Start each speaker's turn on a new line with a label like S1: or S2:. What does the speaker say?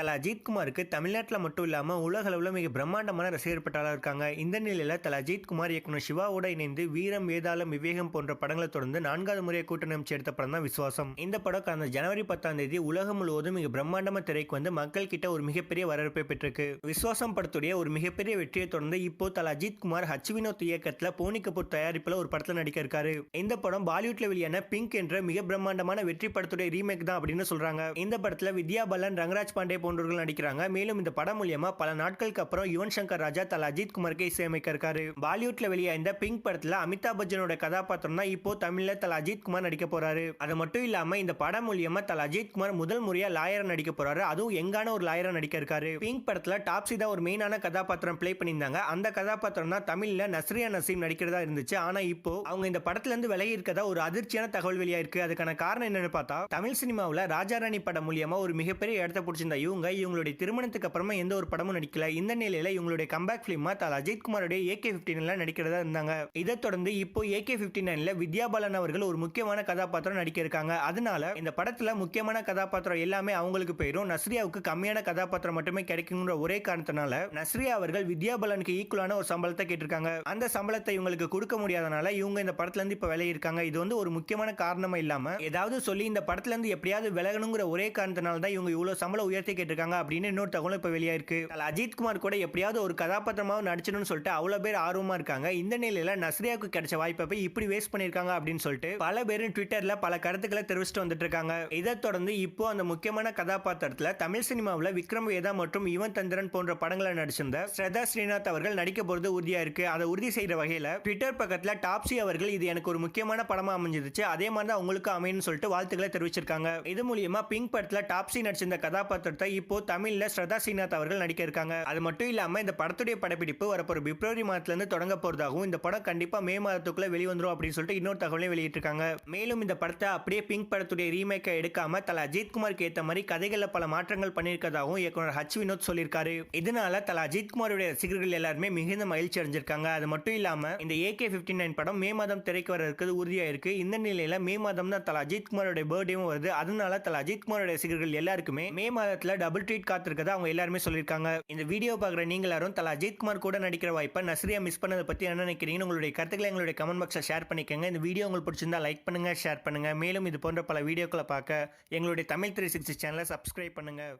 S1: தல அஜித்குமாருக்கு தமிழ்நாட்டில் மட்டும் இல்லாமல் உலக அளவில் மிக பிரம்மாண்டமான ரசிகர் பட்டாளர் இருக்காங்க. இந்த நிலையில் தல அஜித் குமார் இயக்குனர் சிவாவோட இணைந்து வீரம் வேதாளம் விவேகம் போன்ற படங்களை தொடர்ந்து நான்காவது முறையை கூட்டணி அமைச்சு எடுத்த படம் தான் விசுவாசம். இந்த படம் கடந்த ஜனவரி பத்தாம் தேதி உலகம் முழுவதும் மிக பிரம்மாண்டமாக திரைக்கு வந்து மக்கள் கிட்ட ஒரு மிகப்பெரிய வரவேற்பை பெற்றிருக்கு. விசுவாசம் படத்துடைய ஒரு மிகப்பெரிய வெற்றியை தொடர்ந்து இப்போ தல அஜித்குமார் ஹச் வினோத் இயக்கத்தில் போனி கபூர் தயாரிப்பில் ஒரு படத்தில் நடிக்க இருக்காரு. இந்த படம் பாலிவுட்ல வெளியான பிங்க் என்ற மிக பிரம்மாண்டமான வெற்றி படத்துடைய ரீமேக் தான் அப்படின்னு சொல்றாங்க. இந்த படத்தில் வித்யா பாலன் ரங்கராஜ் பாண்டே போன்றவர்கள் நடிக்கிறாங்க. மேலும் இந்த படம் மூலியமா பல நாட்களுக்கு அப்புறம் யுவன் சங்கர் ராஜா தல அஜித் குமாருக்கு இசையமைக்க இருக்காரு. பாலிவுட்ல வெளியாயிருந்த பிங்க் படத்துல அமிதாப் பச்சனோட கதாபாத்திரம் தான் இப்போ தமிழ்ல தல அஜித் குமார் நடிக்க போறாரு. அது மட்டும் இல்லாம இந்த படம் மூலியமா தல அஜித் குமார் முதல் முறையா லாயரா நடிக்க போறாரு. அதுவும் எங்கான ஒரு லாயரா நடிக்க இருக்காரு. பிங்க் படத்துல டாப்ஸி தான் ஒரு மெயினான கதாபாத்திரம் ப்ளே பண்ணியிருந்தாங்க. அந்த கதாபாத்திரம் தான் தமிழ்ல நஸ்ரியா நசீம் நடிக்கிறதா இருந்துச்சு. ஆனா இப்போ அவங்க இந்த படத்துல இருந்து விலகி இருக்கதா ஒரு அதிர்ச்சியான தகவல் வெளியாயிருக்கு. அதுக்கான காரணம் என்னன்னு பார்த்தா தமிழ் சினிமாவில் ராஜாராணி படம் மூலியமா ஒரு மிகப்பெரிய இடத்த பிடிச்சிருந்த. இவங்க இவங்களுடைய திருமணத்துக்கு அப்புறமா எந்த ஒரு படமும் நடிக்கல. இந்த நிலையில இவங்களுடைய கம்பேக் பிலிமா தால் அஜித் குமாரோடைய ஏகே பிப்டின்ல நடிக்கிறதா இருந்தாங்க. இதை தொடர்ந்து இப்போ ஏகே பிப்டி நைன்ல வித்யா பாலன் அவர்கள் ஒரு முக்கியமான கதாபாத்திரம் நடிக்க இருக்காங்க. அதனால இந்த படத்துல முக்கியமான கதாபாத்திரம் எல்லாமே அவங்களுக்கு போயிடும் நஸ்ரியாவுக்கு கம்மியான கதாபாத்திரம் மட்டுமே கிடைக்குங்கிற ஒரே காரணத்தினால நஸ்ரியா அவர்கள் வித்யா பாலனுக்கு ஈக்குவலான ஒரு சம்பளத்தை கேட்டிருக்காங்க. அந்த சம்பளத்தை இவங்களுக்கு கொடுக்க முடியாதனால இவங்க இந்த படத்துல இருந்து இப்ப விளையிருக்காங்க இது வந்து ஒரு முக்கியமான காரணமா இல்லாம ஏதாவது சொல்லி இந்த படத்துல இருந்து எப்படியாவது விலகணுங்கிற ஒரே காரணத்தினால தான் இவங்க இவ்வளவு சம்பளம் உயர்த்தி கேட்டிருக்காங்க அப்படின்னு இன்னொரு தகவலும் இப்ப வெளியாயிருக்கு. அதுல அஜித் குமார் கூட எப்படியாவது ஒரு கதாபாத்திரமாக நடிச்சணும்னு சொல்லிட்டு அவ்வளவு பேர் ஆர்வமா இருக்காங்க. இந்த நிலையில நஸ்ரியாவுக்கு கிடைச்ச வாய்ப்பை போய் இப்படி வேஸ்ட் பண்ணிருக்காங்க அப்படின்னு சொல்லிட்டு பல பேரும் ட்விட்டர்ல பல கருத்துக்களை தெரிவிச்சுட்டு வந்துட்டு இருக்காங்க. இதை தொடர்ந்து இப்போ அந்த முக்கியமான கதாபாத்திரத்துல தமிழ் சினிமாவில் விக்ரம் வேதா மற்றும் யுவன் தந்திரன் போன்ற படங்களை நடிச்சிருந்த ஸ்ரதா ஸ்ரீநாத் அவர்கள் நடிக்க போறது உறுதியா இருக்கு. அதை உறுதி செய்யற வகையில ட்விட்டர் பக்கத்துல டாப்ஸி அவர்கள் இது எனக்கு ஒரு முக்கியமான படமா அமைஞ்சிருச்சு. அதே மாதிரி தான் உங்களுக்கு அமையன்னு சொல்லிட்டு வாழ்த்துக்களை தெரிவிச்சிருக்காங்க. இது மூலியமா பிங்க் படத்துல டாப்ஸி நடிச்சிருந்த கதாபாத்திரத்தை இப்போ தமிழ்ல ஸ்ரதா ஸ்ரீநாத் அவர்கள் நடிக்க இருக்காங்க. அது மட்டும் இல்லாம இந்த படத்துடைய படப்பிடிப்பு வரப்போற பிப்ரவரி மாதத்துல இருந்து தொடங்க போறதாகவும் இந்த படம் கண்டிப்பா மே மாதத்துக்குள்ள வெளிவந்துரும் அப்படின்னு சொல்லிட்டு இன்னொரு தகவலையும் வெளியிட்டிருக்காங்க. மேலும் இந்த படத்தை அப்படியே பிங்க் படத்துடைய ரீமேக்கை எடுக்காம தல அஜித்குமாருக்கு ஏற்ற ஏத்த மாதிரி கதைகள்ல பல மாற்றங்கள் பண்ணியிருக்கதாகவும் இயக்குனர் ஹச் வினோத் சொல்லியிருக்காரு. இதனால தல அஜித்குமாருடைய ரசிகர்கள் எல்லாருமே மிகுந்த மகிழ்ச்சி அடைஞ்சிருக்காங்க. அது மட்டும் இல்லாம இந்த ஏகே பிப்டி நைன் படம் மே மாதம் திரைக்கு வர இருக்கிறது உறுதியா இருக்கு இந்த நிலையில மே மாதம் தான் தல அஜித் குமாரோட பர்த்டேவும் வருது. அதனால தல அஜித் குமாரோட ரசிகர்கள் எல்லாருக்குமே மே மாதத்துல டபுள் ட்ரீட் காத்திருக்கதா அவங்க எல்லாருமே சொல்லியிருக்காங்க. இந்த வீடியோ பார்க்குற நீங்கள் எல்லாரும் தலா அஜித் குமார் கூட நடிக்கிற வாய்ப்பை நஸ்ரியா மிஸ் பண்ணதை பற்றி என்ன நினைக்கிறீங்கன்னு உங்களுடைய கருத்துக்களை எங்களுடைய கமெண்ட் பாக்ஸில் ஷேர் பண்ணிக்கோங்க. இந்த வீடியோ உங்களுக்கு பிடிச்சிருந்தா லைக் பண்ணுங்கள் ஷேர் பண்ணுங்கள் மேலும் இது போன்ற பல வீடியோக்களை பார்க்க எங்களுடைய தமிழ் த்ரீ சிக்ஸ்டி சேனலை சப்ஸ்கிரைப் பண்ணுங்கள்